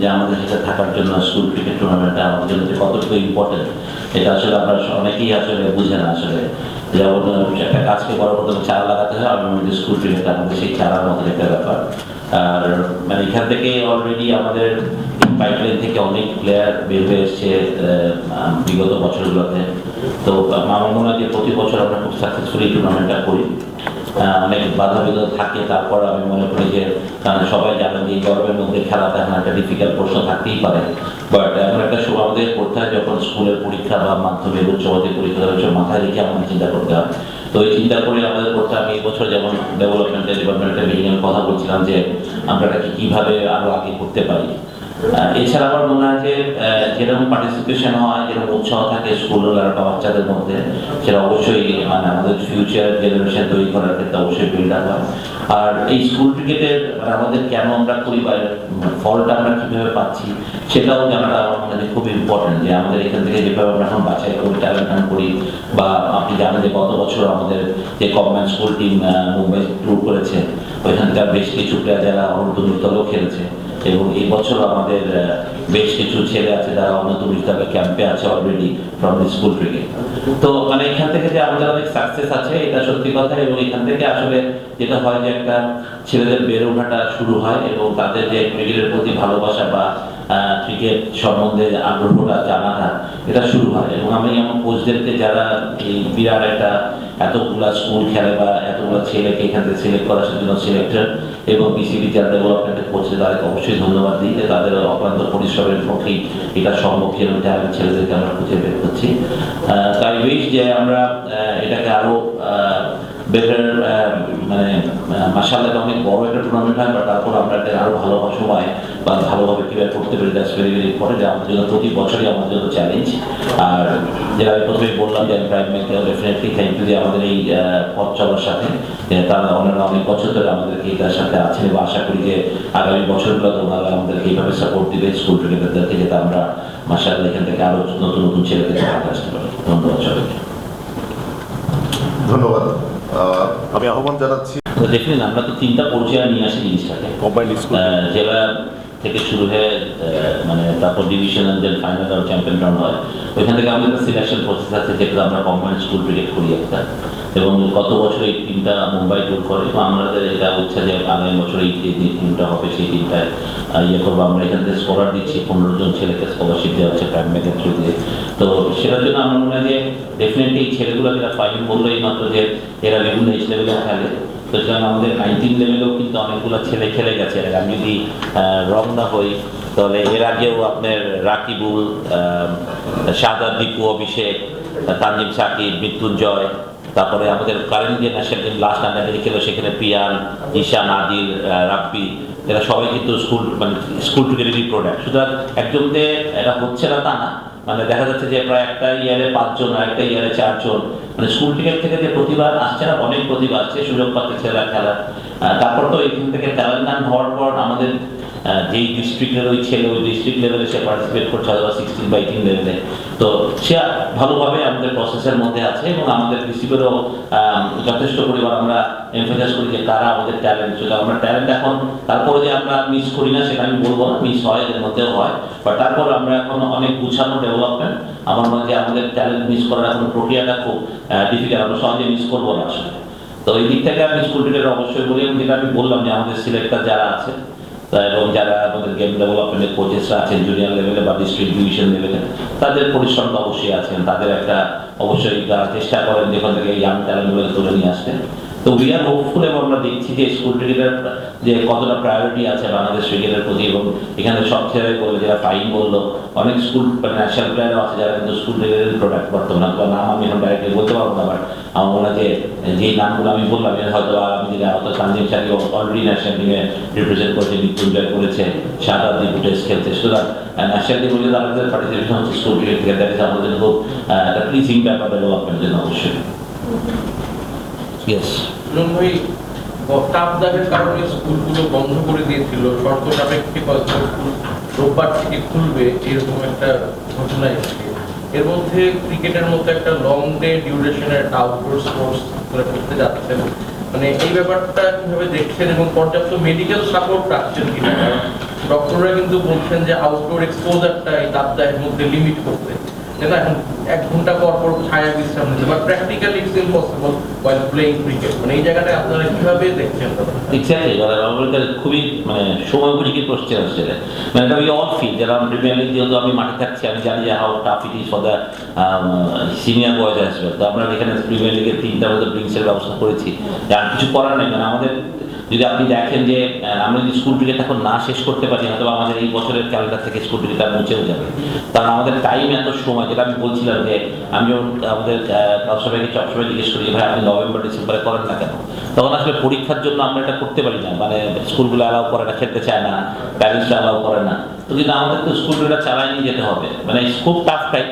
যে আমাদের সাথে থাকার জন্য স্কুল ক্রিকেট টুর্নামেন্টটা আমাদের জন্য কতটুকু ইম্পর্টেন্ট এটা আসলে আপনারা অনেকেই আসলে বুঝে না আসলে। যেমন, একটা কাজকে বড় প্রথমে চারা লাগাতে হয় আমি করি স্কুল ক্রিকেট আমাদের সেই চারার মতো একটা ব্যাপার। আর মানে এখান থেকে অলরেডি আমাদের পাইপলাইন থেকে অনেক প্লেয়ার বের হয়ে এসছে বিগত বছরগুলোতে। তো, আমার মনে হয় যে প্রতি বছর আমরা খুব সাকসেসফুলি টুর্নামেন্টটা করি। অনেক বাধা বিঘ্ন থাকে, তারপর আমি মনে করি যে, কারণ সবাই জানেন যে এই গরমের মধ্যে খেলাতে এখন একটা ডিফিকাল্ট প্রশ্ন থাকতেই পারে। বাট এখন একটা সময় আমাদের করতে হয় যখন স্কুলের পরীক্ষা বা মাধ্যমিক, উচ্চ মাধ্যমিক পরীক্ষা হচ্ছে মাথায় রেখে আমাদের চিন্তা করতে হয়। তো এই চিন্তা করে আমাদের করতে আমি এই বছর যেমন ডেভেলপমেন্টের ডিপার্টমেন্টের মিটিং কথা বলছিলাম যে, আমরা এটাকে কীভাবে আরও আগে করতে পারি। এছাড়া আমার মনে হয় যে যেরকম পার্টিসিপেশন হয়, যেরকম উৎসাহ থাকে স্কুল লড়াটা বাচ্চাদের মধ্যে, সেটা অবশ্যই মানে আমাদের ফিউচার জেনারেশন তৈরি করার ক্ষেত্রে অবশ্যই বিল্ড আপ হয়। আর এই স্কুল ক্রিকেটের আমাদের কেন আমরা করি বা ফলটা আমরা কীভাবে পাচ্ছি, সেটাও জানাটা আমার মনে খুব ইম্পর্টেন্ট যে আমাদের এখান থেকে যেভাবে আমরা এখন বাছাই করি ট্যালেন্ট করি, বা আপনি জানেন যে গত বছর আমাদের যে combine school team Mumbai tour করেছে, ওইখানকার বেশ কিছু প্লেয়ার যারা দলও খেলেছে। এবং এই বছর আমাদের বেশ কিছু ছেলে আছে যারা অন্যতম হিসাবে ক্যাম্পে আছে অলরেডি ফ্রম স্কুল ক্রিকেট তো মানে এখান থেকে যে আমাদের অনেক সাকসেস আছে, এটা সত্যি কথা এবং এখান থেকে আসলে যেটা হয় যে একটা ছেলেদের বেড়ে ওঠাটা শুরু হয় এবং তাদের যে ক্রিকেটের প্রতি ভালোবাসা বা ক্রিকেট সম্বন্ধে আগ্রহটা জানাটা এটা শুরু হয়। এবং আমি আমার কোচদেরকে যারা এই বিরাট একটা এতগুলা স্কুল খেলে বা এতগুলা ছেলেকে এখান থেকে সিলেক্ট করার জন্য সিলেক্টেড এবং বিসিবি যারা ডেভেলপমেন্টে করছে তাদেরকে অবশ্যই ধন্যবাদ দিই যে তাদের অক্লান্ত পরিশ্রমের পক্ষেই এটা সম্ভব যেন আমি ছেলেদেরকে আমরা খুঁজে বের করছি। তাই উইশ যে আমরা এটাকে আরও বেটার মানে মাসাল্লাহ অনেক বড় একটা টুর্নামেন্ট হয় বা তারপর আমরা আরও ভালো সময় বা ভালোভাবে কীভাবে করতে আমাদের জন্য প্রতি বছরই আমাদের জন্য চ্যালেঞ্জ আর যেটা আমি প্রথমে বললাম যে প্রাইম ডেফিনেটলি থ্যাংক ইউ যে আমাদের এই পথ চলার সাথে তারা ওনারা অনেক বছর ধরে আমাদেরকে এটার সাথে আছেন এবং আশা করি যে আগামী বছরগুলোতে ওনারা আমাদেরকে এইভাবে সাপোর্ট দিবে স্কুল ক্রিকেটারদেরকে যাতে আমরা মাসাল্লাহ এখান থেকে আরও নতুন নতুন সাথে আসতে পারি ধন্যবাদ সবাইকে। ধন্যবাদ। আমি আহ্বান জানাচ্ছি। তো দেখলেন আমরা তো তিনটা পর্যায়ে নিয়ে আসি জিনিসটাকে। কম্বাইন্ড স্কুল জেলা থেকে শুরু হয়ে মানে তারপর ডিভিশনাল দেন ফাইনাল আর চ্যাম্পিয়ন রাউন্ড হয়। ওইখান থেকে আমাদের সিলেকশন প্রসেস আছে যেটা আমরা কম্বাইন্ড স্কুল ক্রিকেট করি একটা। এবং গত বছর এই টিমটা মুম্বাই ট্যুর করে এবং আমাদের এটা ইচ্ছা যে আগামী বছর এই যে টিমটা হবে, সেই টিমটায় ইয়ে করব। আমরা এখান থেকে স্কলার দিচ্ছি, পনেরো জন ছেলেকে স্কলারশিপ দেওয়া হচ্ছে প্রাইম ব্যাংকের থ্রু দিয়ে। তো সেটার জন্য আমার মনে হয় যে ডেফিনেটলি ছেলেগুলো যেটা ফাইন বলল মাত্র যে এরা বিভিন্ন এজ লেভেলে খেলে। তো সেখানে আমাদের নাইনটিন লেভেলেও কিন্তু অনেকগুলো ছেলে খেলে গেছে। আমি যদি রং না হই, তাহলে এর আগেও আপনার রাকিবুল সাদা দীপু অভিষেক, তানজিম সাকিব, মৃত্যুঞ্জয় তারপরে আমাদের কারেন্ট যে ন্যাশনাল টিম লাস্ট আন্ডার খেলো সেখানে পিয়ান ঈশান আদিল রাব্বি, এরা সবাই কিন্তু স্কুল মানে স্কুল ক্রিকেটেরই প্রোডাক্ট সুতরাং একজনতে এটা হচ্ছে না তা না। মানে দেখা যাচ্ছে যে প্রায় একটা ইয়ারে পাঁচজন, আর একটা ইয়ারে চারজন। মানে স্কুল ক্রিকেট থেকে যে প্রতিভা আসছে না, অনেক প্রতিভা আসছে, সুযোগ পাচ্ছে ছেলেরা খেলার। তারপর তো এখান থেকে ট্যালেন্ট হওয়ার পর আমাদের যেই ডিস্ট্রিক্টের ওই ছেলে, ওই ডিস্ট্রিক্ট লেভেলে সে পার্টিসিপেট করছে অথবা সিক্সটিন বা এইটিন লেভেলে তো সে ভালোভাবে আমাদের প্রসেসের মধ্যে আছে এবং আমাদের ডিস্ট্রিক্টেরও যথেষ্ট পরিমাণ আমরা এমফাসাইজ করি যে কারা আমাদের ট্যালেন্ট ছিল আমরা ট্যালেন্ট এখন, তারপরে যে আমরা মিস করি না, সেটা আমি বলব না মিস হয় এর মধ্যেও হয়। বাট তারপর আমরা এখন অনেক গুছানো ডেভেলপমেন্ট আমার মনে হয় আমাদের ট্যালেন্ট মিস করার এখন প্রক্রিয়াটা খুব ডিফিকাল্ট আমরা সহজে মিস করব না আসলে। তো এই দিক থেকে আমি স্কুল ক্রিকেট অবশ্যই বলি এবং যেটা আমি বললাম যে আমাদের সিলেক্টার যারা আছে এবং যারা আমাদের গেম ডেভেলপমেন্টের কোচেসরা আছেন জুনিয়র লেভেলে বা ডিস্ট্রিক্ট ডিভিশন লেভেলে তাদের পরিশ্রমটা অবশ্যই আছেন তাদের একটা অবশ্যই চেষ্টা করেন যেখান থেকে ইয়াং ট্যালেন্টগুলোকে তুলে নিয়ে আসতেন তো উই আর হোপফুল এবং আমরা দেখছি যে স্কুল ক্রিকেটের যে কতটা প্রায়োরিটি আছে বাংলাদেশ ক্রিকেটের প্রতি এবং এখানে সব ছেলে বলল যারা ফাইন বলল, অনেক স্কুল ন্যাশনাল প্লেয়ারও আছে যারা কিন্তু স্কুল ক্রিকেটের প্রোডাক্ট বর্তমানে। তো নাম আমি এখন ডাইরেক্টলি বলতে পারব না বাট আমার মনে হয় যে যে নামগুলো আমি বললাম, এর হয়তো আমি যদি হয়তো তানজিম সাকি অলরেডি ন্যাশনাল টিমে রিপ্রেজেন্ট করেছে, মৃত্যুঞ্জয় করেছে সাদা দ্বীপ টেস্ট খেলছে। সুতরাং ন্যাশনাল টিম বলে আমাদের পার্টিসিপেশন হচ্ছে স্কুল ক্রিকেট দ্যাট ইজ আমাদের খুব একটা প্লিজিং ব্যাপার ডেভেলপমেন্টের জন্য অবশ্যই। মানে এই ব্যাপারটা কীভাবে দেখছেন এবং পর্যাপ্ত মেডিকেল সাপোর্ট রাখছেন কিনা? ডক্টররা কিন্তু বলছেন যে আউটডোর এক্সপোজারটা এই তাপদাহের মধ্যে লিমিট করতে। এখন এক ঘণ্টা পর পর ছায়া বিশ্রাম নিতে but practically it's impossible playing cricket মানে এই জায়গাটায় আপনারা কীভাবে দেখছেন? এক্স্যাক্টলি মানে খুবই মানে সময় উপযোগী কোশ্চেন আসছে মানে এটা অল ফিল যারা প্রিমিয়ার লিগ যেহেতু আমি মাঠে থাকছি, আমি জানি যে how tough it is for the senior boys আসবে তো আমরা এখানে প্রিমিয়ার লিগের তিনটা মধ্যে ড্রিঙ্কসের ব্যবস্থা করেছি। আর কিছু করার নেই মানে আমাদের যদি আপনি দেখেন যে আমরা যদি স্কুল ক্রিকেট এখন না শেষ করতে পারি হয়তো আমাদের এই বছরের ক্যালেন্ডার থেকে স্কুল ক্রিকেটটা মুছেও যাবে। কারণ আমাদের টাইম এত সময়, যেটা আমি বলছিলাম যে, আমিও আমাদের সবাইকে সবসময় জিজ্ঞেস করি ভাই, আপনি নভেম্বর, ডিসেম্বরে করেন না কেন? তখন আসলে পরীক্ষার জন্য আমরা এটা করতে পারি না। মানে স্কুলগুলো অ্যালাউ করে না, খেলতে চায় না প্যারেন্টসরা অ্যালাউ করে না। তো কিন্তু আমাদের তো স্কুলগুলো চালাই নিয়ে যেতে হবে মানে খুব টাফ টাইপ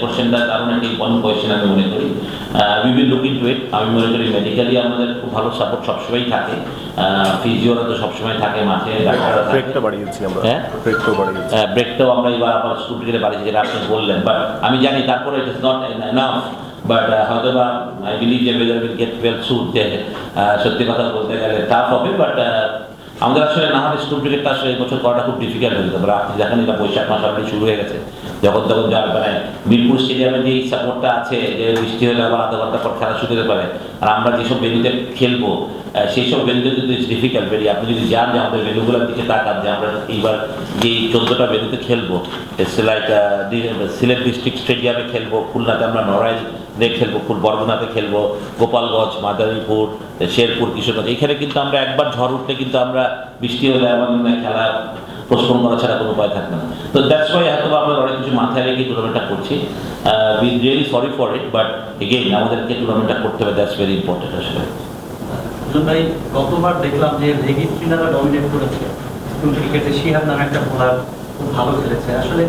কোশ্চেনটার কারণে একটি ইম্পর্টেন্ট কোয়েশ্চেন আমি মনে করি। We will look into it আমি মনে করি মেডিকেলি আমাদের খুব ভালো সাপোর্ট সবসময় থাকে। ফিজিওরা তো সবসময় থাকে মাঠে ডাক্তাররা ব্রেকটা বাড়িয়েছি আমরা। হ্যাঁ? ব্রেকটাও বাড়িয়েছি। ব্রেকটাও আমরা এবার আবার স্কুল থেকে বাড়িতে যেটা আপনি বললেন। বাট আমি জানি তারপরে it is not enough but হয়তো বা আই বিলিভ যে weather will get well suit সত্যি কথা বলতে গেলে টাফ হবে। বাট আমাদের আসলে না হলে স্কুল ক্রিকেটটা আসলে এই বছর করাটা খুব ডিফিকাল্ট হয়ে যেত। পারে আপনি দেখেন এটা বৈশাখ মাস আপনি শুরু হয়ে গেছে। যখন তখন যার মানে মিরপুর স্টেডিয়ামে যে সাপোর্টটা আছে, যে বৃষ্টি হলে আবার আধা ঘণ্টা পর খেলা শুরু হতে পারে। আর আমরা যেসব ভেন্যুতে খেলব সেই সব ভেন্যুতে কিন্তু ডিফিকাল্ট ভেরি আপনি যদি যান যে আমাদের ভেন্যুগুলোর দিকে তাকান, যে আমরা এইবার যে চোদ্দোটা ভেন্যুতে খেলব লাইক সিলেট ডিস্ট্রিক্ট স্টেডিয়ামে খেলব, খুলনাতে আমরা নড়াইল খেলব ফুল বরগুনাতে খেলব, গোপালগঞ্জ, মাদারীপুর শেরপুর, কিশোরগঞ্জ এখানে কিন্তু আমরা একবার ঝড় উঠলে কিন্তু আমরা বৃষ্টি হলে আমাদের খেলা পোস্টপোন করা ছাড়া কোনো উপায় থাকবে না। তো দ্যাটস ওয়াই হয়তো আমরা অনেক কিছু মাথায় রেখে টুর্নামেন্টটা করছি। We really sorry for it but again আমাদেরকে টুর্নামেন্টটা করতে হবে দ্যাটস ভেরি ইম্পর্টেন্ট আসলে। ভাই, গতবার দেখলাম যে ডমিনেট করেছে। স্কুল ক্রিকেটে শিহাব নামে একটা বোলার ভালো খেলেছে। আসলে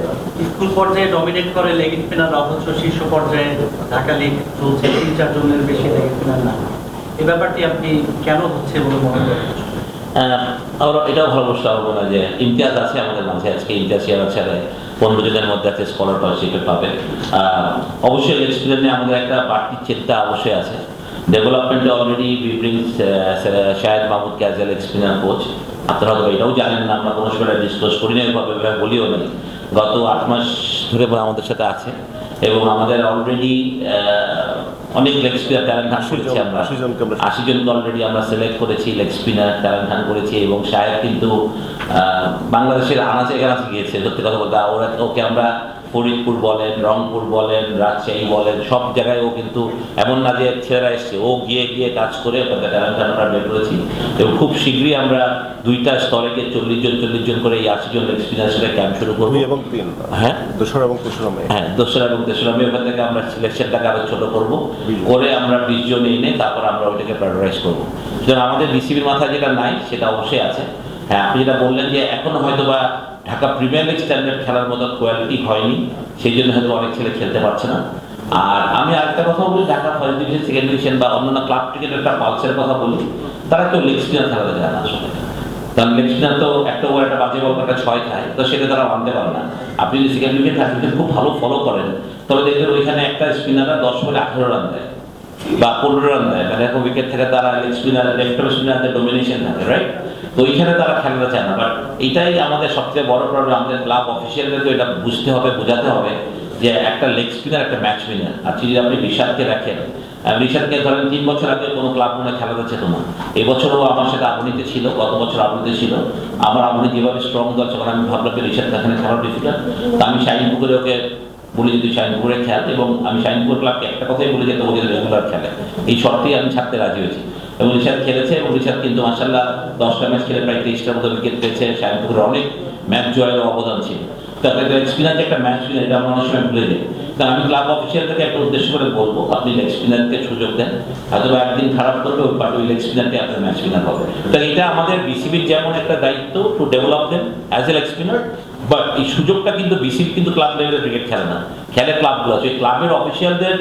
স্কুল পর্যায়ে ডমিনেট করে লেগ স্পিনার অথচ শীর্ষ পর্যায়ে ঢাকা লিগ চলছে। তিন, চারজনের বেশি লেগ স্পিনার না। এই ব্যাপারটি আপনি কেন হচ্ছে বলে মনে করেন? আমরা এটাও ভালোবাসা হব না যে ইমতিয়াজ আছে আমাদের মাঝে আজকে ইমতিয়াজ চেয়ার ছেড়ে পনেরো জনের মধ্যে আছে স্কলার পাবে আহ, অবশ্যই এক্সপিরিয়েন্সে আমাদের একটা বাড়তি চিন্তা অবশ্যই আছে। ডেভেলপমেন্টে already we bring Shahed Mahmud ক্যাজেল experience coach আপনারা হয়তো এটাও জানেন না আমরা কোনো সময় ডিসকাস করি না এভাবে বলিও নেই। গত আট মাস ধরে আমাদের সাথে আছে। এবং আমাদের অলরেডি অনেক লেগ স্পিনার ট্যালেন্ট হান করেছি আমরা। আশি জনকে অলরেডি আমরা সিলেক্ট করেছি লেগ স্পিনার ট্যালেন্ট হান করেছি এবং সাহেব কিন্তু আহ, বাংলাদেশের আনাচে কানাচে গিয়েছে সত্যি কথা বলতে। ওরা ওকে আমরা ফরিদপুর বলেন রংপুর বলেন রাজশাহী বলেন সব জায়গায় ও কিন্তু এমন না যে ছেলেরা এসছে ও গিয়ে গিয়ে কাজ করে ট্যালেন্ট হান আমরা বের করেছি। এবং খুব শীঘ্রই আমরা দুইটা স্তরে গিয়ে চল্লিশ জন চল্লিশ জন করে এই আশি জন সাথে ক্যাম্প শুরু করব। এবং তিন? হ্যাঁ। দোসরা এবং তেসরা মে? হ্যাঁ দোসরা এবং তেসরা মে ওখান থেকে আমরা সিলেকশনটাকে আরও ছোট করব। করে আমরা বিশ জন এনে তারপর আমরা ওইটাকে প্যারাডাইজ করব। সুতরাং আমাদের বিসিবির মাথায় যেটা নাই সেটা অবশ্যই আছে। হ্যাঁ আপনি যেটা বললেন যে এখনও হয়তো বা ঢাকা প্রিমিয়ার লিগ স্ট্যান্ডার্ড খেলার মতো কোয়ালিটি হয়নি সেই জন্য হয়তো অনেক ছেলে খেলতে পারছে না। আর আমি আরেকটা কথা বলি, Dhaka first division second division বা অন্যান্য ক্লাব ক্রিকেটের একটা পালসের কথা বলি, তারা কেউ লেগ স্পিনার খেলাতে যায় না আসলে। কারণ লেগ স্পিনার তো একটা ওভার একটা বাজে বল একটা ছয় খায়, তো সেটা তারা মানতে পারে না। আপনি যদি সেকেন্ড থার্ড উইকেট খুব ভালো ফলো করেন, তবে দেখবেন ওইখানে একটা স্পিনাররা দশ বলে আঠেরো রান দেয় বা পনেরো রান দেয়। মানে এখন উইকেট থেকে তারা লেগ স্পিনার লেফট স্পিনারদের ডোমিনেশন থাকে রাইট তো ওইখানে তারা খেলতে চায় না। বাট এটাই আমাদের সবচেয়ে বড় প্রবলেম আমাদের ক্লাব অফিসিয়ালদেরকে এটা বুঝতে হবে, বোঝাতে হবে যে একটা লেগ স্পিনার একটা ম্যাচ উইনার আর যদি আপনি ঋষাদকে রাখেন ঋষাদকে ধরেন তিন বছর আগে কোনো ক্লাব মনে খেলাতে চেত না। এই আমার সাথে আবনীতে ছিল, গত বছর আবনীতে ছিল। আমার আবনী যেভাবে স্ট্রং দল, তখন আমি ভাবলাম ঋষাদ এখানে খেলা ডিফিকাল্ট তো আমি শাহিন পুকুরে ওকে বলি যে তুই শাহিনপুরে খেল এবং আমি শাহিনপুর ক্লাবকে একটা কথাই বলি যে, তোমাকে রেগুলার খেলে। এই শর্তেই আমি ছাড়তে রাজি হয়েছি। এবং ঋষাদ খেলেছে এবং ঋষাদ কিন্তু মাসাল্লাহ দশটা ম্যাচ খেলে প্রায় তেইশটার মতো উইকেট পেয়েছে শাহিনপুরের অনেক ম্যাচ জয়ের অবদান ছিল। তাতে এক্সপিরিয়েন্স একটা ম্যাচ উইনার এটা আমরা অনেক সময় ভুলে যাই। কারণ আমি ক্লাব অফিসিয়ালদেরকে একটা উদ্দেশ্য করে বলব, আপনি লেগ স্পিনারকে সুযোগ দেন হয়তো একদিন খারাপ করবে ওই পার্টি ওই লেগ স্পিনারকে আপনার ম্যাচ উইনার হবে। তো এটা আমাদের বিসিবির যেমন একটা দায়িত্ব to develop then as a leg spinner but এই সুযোগটা কিন্তু বিসিবি কিন্তু ক্লাব লেভেলে ক্রিকেট খেলে না। খেলে ক্লাবগুলো আছে ক্লাবের অফিসিয়ালদের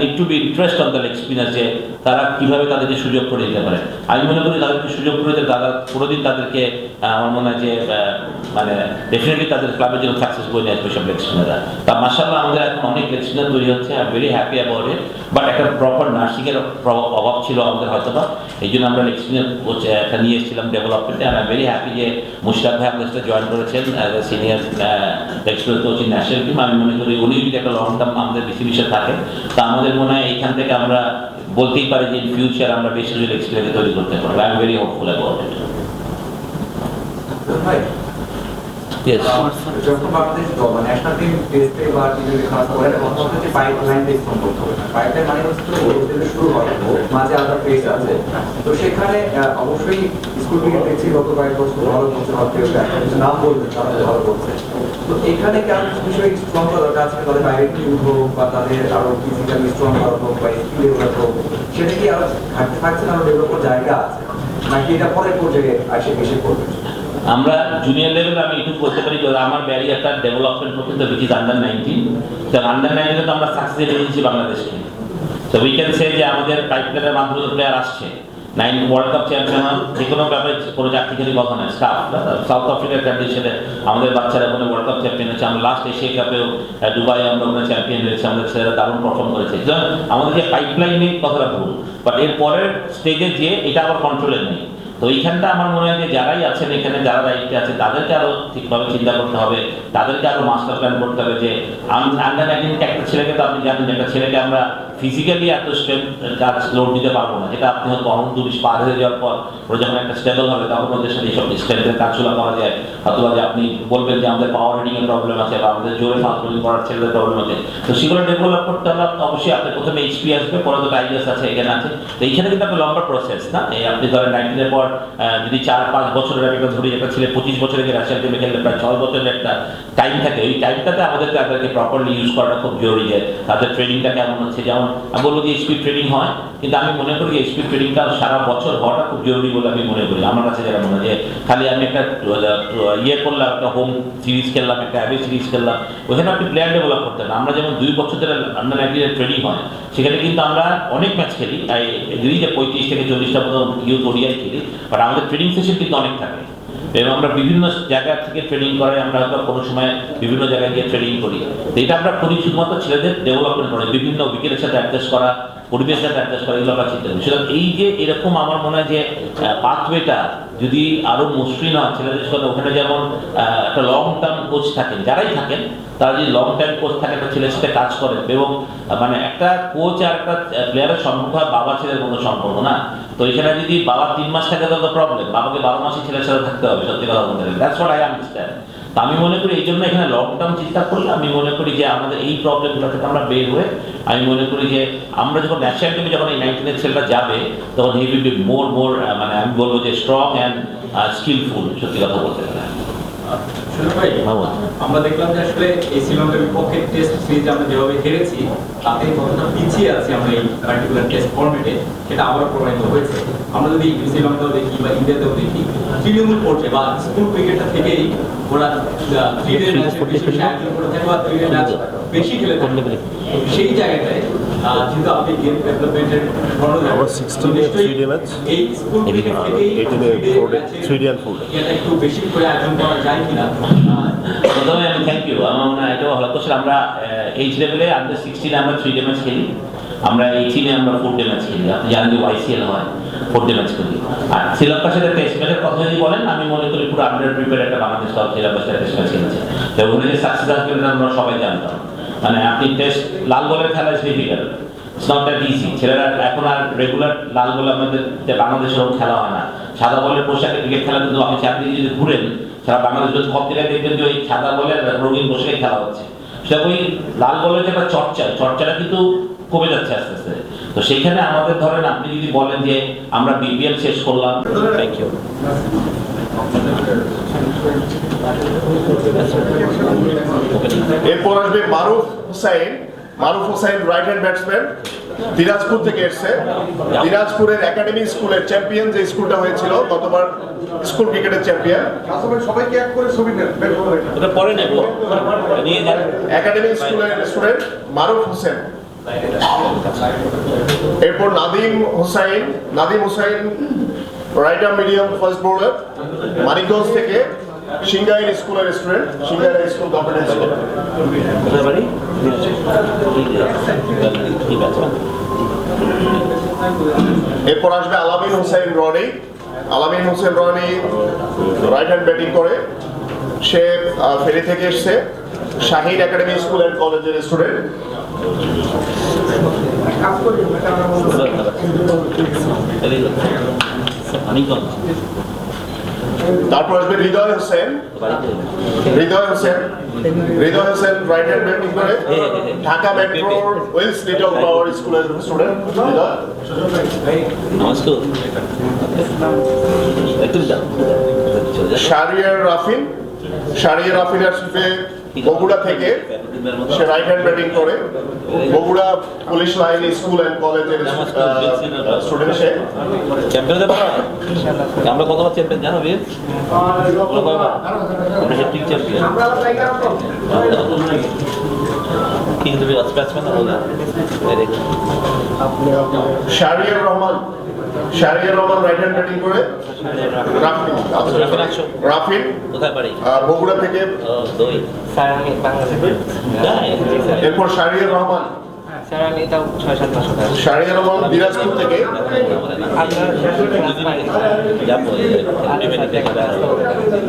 need to be interest on the spinner যে তারা কীভাবে তাদেরকে সুযোগ করে দিতে পারে। আমি মনে করি তাদেরকে সুযোগ করে দিতে, তারা কোনোদিন তাদেরকে আমার মনে হয় যে মানে ডেফিনেটলি তাদের ক্লাবের জন্য সাকসেস বই নিয়ে আসবে সব লেগ স্পিনাররা তা মাসাল্লাহ আমাদের এখন অনেক লেগ স্পিনার তৈরি হচ্ছে I very happy about it but একটা প্রপার নার্সিংয়ের অভাব ছিল আমাদের হয়তো বা এই জন্য আমরা লেগ স্পিনার একটা নিয়ে এসেছিলাম ডেভেলপমেন্টে আর ভেরি হ্যাপি যে মুশতাক ভাই আমাদের সাথে জয়েন করেছেন senior leg spinner coaching national team আমি মনে করি উনি যদি একটা লং টার্ম আমাদের বেশি বিষয় থাকে তা আমাদের মনে হয় এইখান থেকে আমরা বলতেই পারি যে ইন ফিউচার আমরা বেশি কিছু লেগ স্পিনারকে তৈরি করতে পারব। I am very hopeful about it যখন মানে টিম টেস্টে বা তখন হচ্ছে মানে হচ্ছে শুরু হয় মাঝে আলাদা ফেজ আছে। তো সেখানে আহ, অবশ্যই দেখছি গত কয়েক বছর ভালো নাম তারা ভালো তো এখানে কিছু বিষয় স্ট্রং করা দরকার তাদের বা তাদের আরও স্ট্রং করা হোক বা হোক, সেটা কি আরও ঘাটতি থাকছে না? ডেভেলপ জায়গা আছে? নাকি এটা পর্যায়ে আসে করবে? আমরা জুনিয়র লেভেলে আমি একটু বলতে পারি আমার ব্যারিয়ারটা ডেভেলপমেন্ট পর্যন্ত উইচ ইজ আন্ডার নাইনটিন তো আন্ডার নাইনটিনে তো আমরা সাকসেস বাংলাদেশকে। তো উই ক্যান সে যে আমাদের পাইপলাইনের মাধ্যমে প্লেয়ার আসছে। নাইন ওয়ার্ল্ড কাপ চ্যাম্পিয়ন যে কোনো ব্যাপারে কোনো চাকরিখানি কথা নয় স্টাফ সাউথ আফ্রিকার কন্ডিশনে আমাদের বাচ্চারা ওখানে ওয়ার্ল্ড কাপ চ্যাম্পিয়ন হচ্ছে আমরা লাস্ট এশিয়া কাপেও দুবাই আমরা ওখানে চ্যাম্পিয়ন হয়েছে। আমাদের ছেলেরা দারুণ পারফর্ম করেছে। আমাদের যে পাইপলাইনে কথাটা ভুল বাট এর পরের স্টেজে যে এটা আবার কন্ট্রোলে নেই। তো এইখানটা আমার মনে হয় যে যারাই আছেন এখানে, যারা দায়িত্বে আছে, তাদেরকে আরও ঠিকভাবে চিন্তা করতে হবে। তাদেরকে আরও মাস্টার প্ল্যান করতে হবে যে আন্ডার নাইনটিন একটা ছেলেকে তো আপনি জানেন, একটা ছেলেকে আমরা ফিজিক্যালি এত স্ট্রেংথ কাজ লোড দিতে পারব না। যেটা আপনি হয়তো অনন্ত বিশ পার হয়ে যাওয়ার পর ওরা যখন একটা স্টেবল হবে, তখন ওদের সাথে এইসব স্ট্রেংথের কাজগুলো করা যায়। অথবা যে আপনি বলবেন যে আমাদের পাওয়ার রিডিং এর প্রবলেম আছে, বা আমাদের জোরে ফাস্ট বোলিং করার ছেলেদের প্রবলেম আছে। তো সেগুলো ডেভেলপ করতে হলে আপনি অবশ্যই আপনি প্রথমে এইচপি আসবে, পরে তো টাইগার্স আছে, এখানে আছে। তো এইখানে কিন্তু একটা লম্বা প্রসেস না? এই আপনি ধরেন নাইনটিনের পর যদি চার, পাঁচ বছরের একটা ধরি, একটা ছেলে পঁচিশ বছরে গিয়ে রাশিয়ান টিমে খেললে প্রায় ছয় বছরের একটা টাইম থাকে। ওই টাইমটাতে আমাদের তাদেরকে প্রপারলি ইউজ করাটা খুব জরুরি যে, তাদের ট্রেনিংটা কেমন হচ্ছে, যেমন বলব যে এইচপি ট্রেনিং হয়? কিন্তু আমি মনে করি যে এইচপি ট্রেনিংটা সারা বছর হওয়াটা খুব জরুরি বলে আমি মনে করি। আমার কাছে যেটা মনে যে, খালি আমি একটা ইয়ে করলাম, একটা হোম সিরিজ খেললাম, একটা অ্যাবে সিরিজ খেললাম ওখানে আপনি প্লেয়ার ডেভেলপ করতে না আমরা যেমন দুই বছর ধরে আন্ডার নাইনটিনের ট্রেনিং হয়, সেখানে কিন্তু আমরা অনেক ম্যাচ খেলি। এগ্রি যে পঁয়ত্রিশ থেকে চল্লিশটা মতো ইউথ ওডিআই খেলি বাট আমাদের ট্রেনিং সেশন কিন্তু অনেক থাকে। এবং আমরা বিভিন্ন জায়গা থেকে ট্রেনিং করাই আমরা হয়তো কোনো সময় বিভিন্ন জায়গায় গিয়ে ট্রেনিং করি। এটা আমরা করি শুধুমাত্র ছেলেদের ডেভেলপমেন্ট করে, বিভিন্ন উইকেটের সাথে অ্যাডজাস্ট করা করা, এগুলো আমরা চিন্তা করি। সুতরাং এই যে এরকম আমার মনে হয় যে পাথওয়েটা যদি মসৃণ হয়, ছেলেদের ওখানে যেমন একটা লং টার্ম কোচ থাকেন, যারাই থাকেন, তারা যদি লং টাইম কোচ থাকে, একটা ছেলের সাথে কাজ করেন, এবং মানে একটা কোচ আর একটা প্লেয়ারের সম্পর্ক হয় বাবা ছেলের মতো সম্পর্ক না। তো এখানে যদি বাবা তিন মাস থাকে তো প্রবলেম বাবাকে বারো মাসে ছেলের সাথে থাকতে হবে, সত্যি কথা বলতে গেলে। দ্যাটস হোয়াট আই আন্ডারস্ট্যান্ড আমি মনে করি এই জন্য এখানে লকডাউন চিন্তা করলে আমি মনে করি যে আমাদের এই প্রবলেমগুলো থেকে আমরা বের হয়ে, আমি মনে করি যে আমরা যখন ন্যাশনাল টিমে যখন এই নাইনটিনের ছেলেটা যাবে, তখন হি উইল বি মোর মোর মানে আমি বলব যে স্ট্রং অ্যান্ড স্কিলফুল সত্যি কথা বলতে। আমরা দেখলাম যে আসলে এই শ্রীলঙ্কার বিপক্ষে টেস্ট সিরিজ আমরা যেভাবে হেরেছি তাতে কতটা পিছিয়ে আছি আমরা এই পার্টিকুলার টেস্ট ফরম্যাটে সেটা আবার প্রমাণিত হয়েছে। আমরা যদি শ্রীলঙ্কাও দেখি বা ইন্ডিয়াতেও দেখি তৃণমূল পর্যায়ে বা স্কুল ক্রিকেটটা থেকেই ওরা থ্রি ডে ম্যাচ বেশি খেলে থাকে। সেই জায়গাটায় যেহেতু আপনি গেম ডেভেলপমেন্টের আমার 16 এ three day match, এই স্কুল ক্রিকেট থেকেই 18 এ three day four day- match-এর three day and four day। এটা একটু বেশি করে আয়োজন করা যায় কিনা? প্রথমে আমি থ্যাংক ইউ আমার মনে হয় এটাও ভালো কোশ্চেন আমরা এইচ লেভেলে আন্ডার সিক্সটিনে আমরা থ্রি ডে ম্যাচ খেলি। আমরা এইটিনে আমরা ফোর ডে ম্যাচ খেলি। আপনি জানেন যে ওয়াইসিএল হয় ফোর ডে ম্যাচ খেলি। আর শ্রীলঙ্কার সাথে টেস্ট ম্যাচের কথা যদি বলেন আমি মনে করি পুরো আন্ডার প্রিপেয়ার একটা বাংলাদেশ দল শ্রীলঙ্কার সাথে টেস্ট ম্যাচ খেলেছে। তো ওখানে যে সাকসেস আসবে আমরা সবাই জানতাম। মানে আপনি টেস্ট লাল বলের খেলায় সেই ফিগার ছেলেরা এখন আর রেগুলার লাল বল আমাদের বাংলাদেশের খেলা হয় না। সাদা বলের পোশাকে ক্রিকেট খেলা কিন্তু আপনি চাকরি যদি ঘুরেন, সারা বাংলাদেশ যদি সব জায়গায় দেখবেন যে ওই সাদা বলের রঙিন পোশাকে খেলা হচ্ছে। সেটা ওই লাল বলের যে একটা চর্চা, চর্চাটা কিন্তু কমে যাচ্ছে আস্তে আস্তে। তো সেখানে আমাদের ধরেন আপনি যদি বলেন যে আমরা বিপিএল শেষ করলাম। থ্যাংক ইউ এরপর আসবে Maruf Hussain. Maruf Hussain right hand batsman Dinajpur থেকে এসছে। দিনাজপুরের একাডেমি স্কুলের চ্যাম্পিয়ন যে স্কুলটা হয়েছিল গতবার স্কুল ক্রিকেটের চ্যাম্পিয়ন সবাই সবাইকে এক করে ছবি নেন বের করে রাখেন। পরে একাডেমি স্কুলের স্টুডেন্ট মারুফ হোসেন। এরপর Nadim Hossain Nadim Hossain right arm medium fast bowler Manikganj থেকে সিঙ্গাইর স্কুলের student Singair school government school এরপর আসবে Alamin Hossain Rony. Alamin Hossain Rony right hand batting করে। সে ফেরি থেকে এসছে। শাহিন একাডেমি স্কুল অ্যান্ড কলেজের স্টুডেন্ট তারপর আসবে Hridoy Hossain. Hridoy Hossain. Hridoy Hossain right hand batting করে? Dhaka metro Willes little flower স্কুলের স্টুডেন্ট হৃদয়। নমস্কার। একটু যাও শারিয়ার রাফিন। শারিয়ার রাফিন আসবে বগুড়া থেকে সে রাইট হ্যান্ড ব্যাটিং করে। Bogura police line school and কলেজের স্টুডেন্ট সে। চ্যাম্পিয়ন হতে পারো? আমরা কতবার চ্যাম্পিয়ন জানো বীর? আমরা হ্যাট্রিক চ্যাম্পিয়ন কি তুমি ব্যাটসম্যান না বলা দেখো। Shahriar Rahman. Shahriar Rahman right hand batting করে? রাফিন। রাফিন কোথায় বাড়ি? বগুড়া থেকে? এরপর শাহরিয়ার রহমান হবে শারিয়ার রহমান দিনাজপুর থেকে?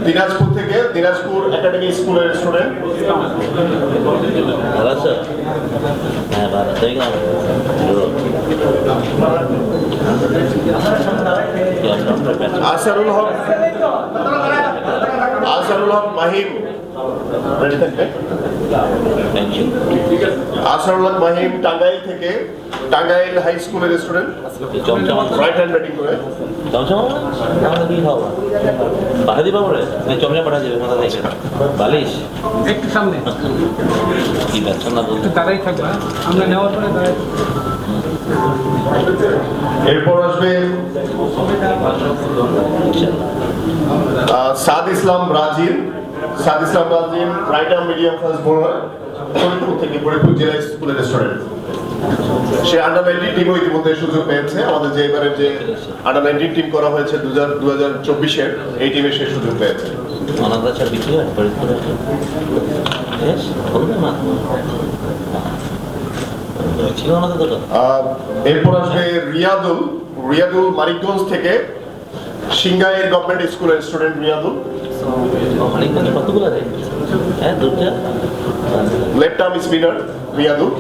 দিনাজপুর থেকে দিনাজপুর একাডেমি স্কুলের স্টুডেন্ট? হ্যাঁ আসারুল হক। আসারুল হক মাহিম। Ready থাকবে? থ্যাংক ইউ আসারুল হক মাহিম টাঙ্গাইল থেকে টাঙ্গাইল হাই স্কুলের স্টুডেন্ট। রাইট হ্যান্ড ব্যাটিং করে। চমচম আমাদের কি খাব পাঠা দিবা পরে চমচম পাঠা দিবে মাথা দেখে। বালিশ? একটু সামনে। কি ব্যবসা না বলতে? তারাই থাকবে আমরা নেওয়ার পরে তারাই। এরপর আসবে Saad Islam Brazil. Saad Islam Brazil right arm medium fast bowler Faridpur থেকে ফরিদপুর জেলা স্কুলের স্টুডেন্ট সে আন্ডার নাইনটিন টিমও ইতিমধ্যে সুযোগ পেয়েছে। আমাদের যে এবারে যে আন্ডার নাইনটিন টিম করা হয়েছে দু হাজার দু হাজার চব্বিশের এই টিমে সে সুযোগ পেয়েছে। এরপর আসবে রিয়াদুল। রিয়াদুল মানিকগঞ্জ থেকে সিঙ্গাইয়ের গভর্নমেন্ট স্কুলের স্টুডেন্ট রিয়াদুল। মানিকগঞ্জে কতগুলো রে হ্যাঁ দুটা লেফট আর্ম স্পিনার রিয়াদুল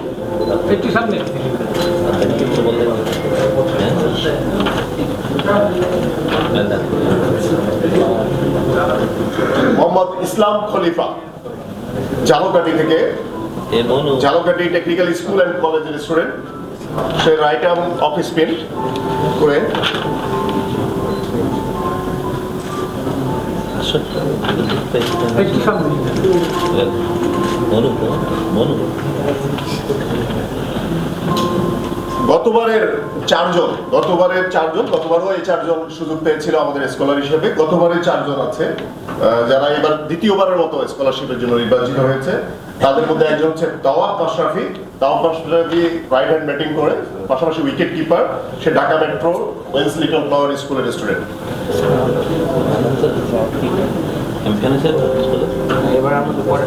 একটু সামনে। কিছু হ্যাঁ মোহাম্মদ ইসলাম খলিফা জালকাটি থেকে। জালকাটি টেকনিক্যাল স্কুল অ্যান্ড কলেজের স্টুডেন্ট সে রাইট আর্ম অফ স্পিন করে গতবারের চারজন গতবারের চারজন, গতবারও এই চারজন সুযোগ পেয়েছিল আমাদের স্কলার হিসেবে। গতবারের চারজন আছে যারা এবার দ্বিতীয়বারের মতো স্কলারশিপের জন্য নির্বাচিত হয়েছে। তাদের মধ্যে একজন হচ্ছে Tawab Mashrafi Tawab Mashrafi right hand batting করে, পাশাপাশি উইকেট কিপার সে Dhaka metro Willes little flower স্কুলের স্টুডেন্ট চ্যাম্পিয়ন হিসেবে এবার আমরা তো পরে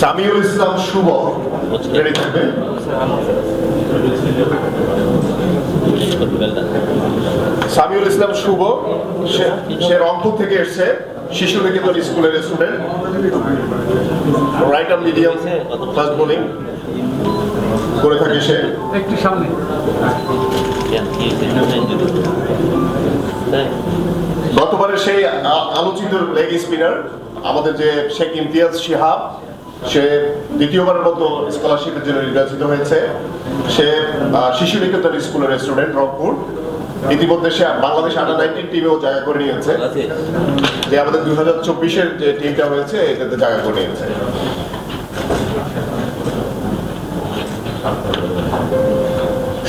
সামিউল ইসলাম শুভ। রেডি থাকবে? সামিউল ইসলাম শুভ। সে- রংপুর থেকে এসছে। শিশু নিকেতন স্কুলের student right arm medium fast bowling করে থাকে সে? একটু সামনে। গতবারের সেই আলোচিত লেগ স্পিনার আমাদের যে শেখ ইমতিয়াজ শিহাব সে দ্বিতীয়বারের মতো স্কলারশিপের জন্য নির্বাচিত হয়েছে। সে শিশু নিকেতন স্কুলের স্টুডেন্ট রংপুর। ইতিমধ্যে সে বাংলাদেশ আন্ডার নাইনটিন টিমেও জায়গা করে নিয়েছে। যে আমাদের দুই হাজার চব্বিশের যে টিমটা হয়েছে এটাতে জায়গা করে নিয়েছে।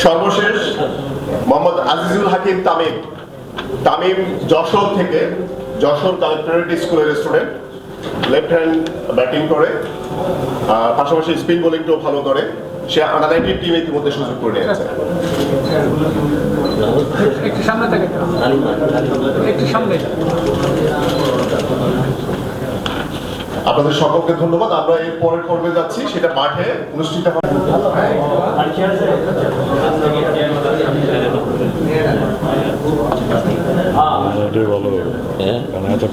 সর্বশেষ মোহাম্মদ আজিজুল হাকিম তামিম। তামিম যশোর থেকে, যশোর কালেক্টরেট স্কুলের স্টুডেন্ট লেফট হ্যান্ড ব্যাটিং করে পাশাপাশি স্পিন বোলিংটাও ভালো করে। সে আন্ডার নাইনটিন টিমে ইতিমধ্যে সুযোগ করে নিয়েছে। সামনে। আপনাদের সকলকে ধন্যবাদ। আমরা এর পরের পর্বে যাচ্ছি সেটা মাঠে অনুষ্ঠিত হ্যাঁ।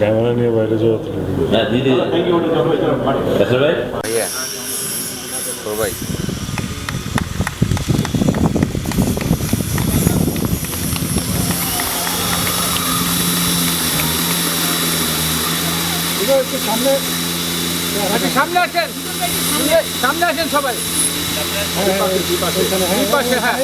ক্যামেরা নিয়ে বাইরে ভাই একটু সামনে আসেন। সামনে আসেন সবাই। এই পাশে হ্যাঁ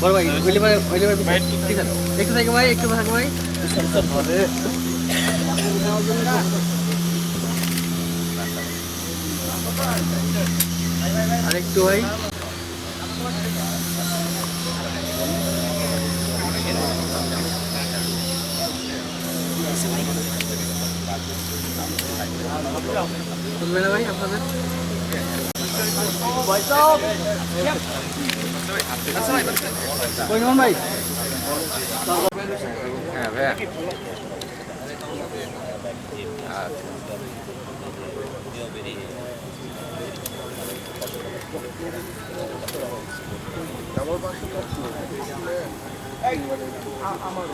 বড় ভাই ওইলে ভাই ওইলে ভাই ঠিক আছে একটু থাকে ভাই একটু থাকে ভাই আরেকটু ভাই বুঝবে না ভাই আপনাদের কই নন ভাই হ্যাঁ ভাইয়া আমার বাসা আমার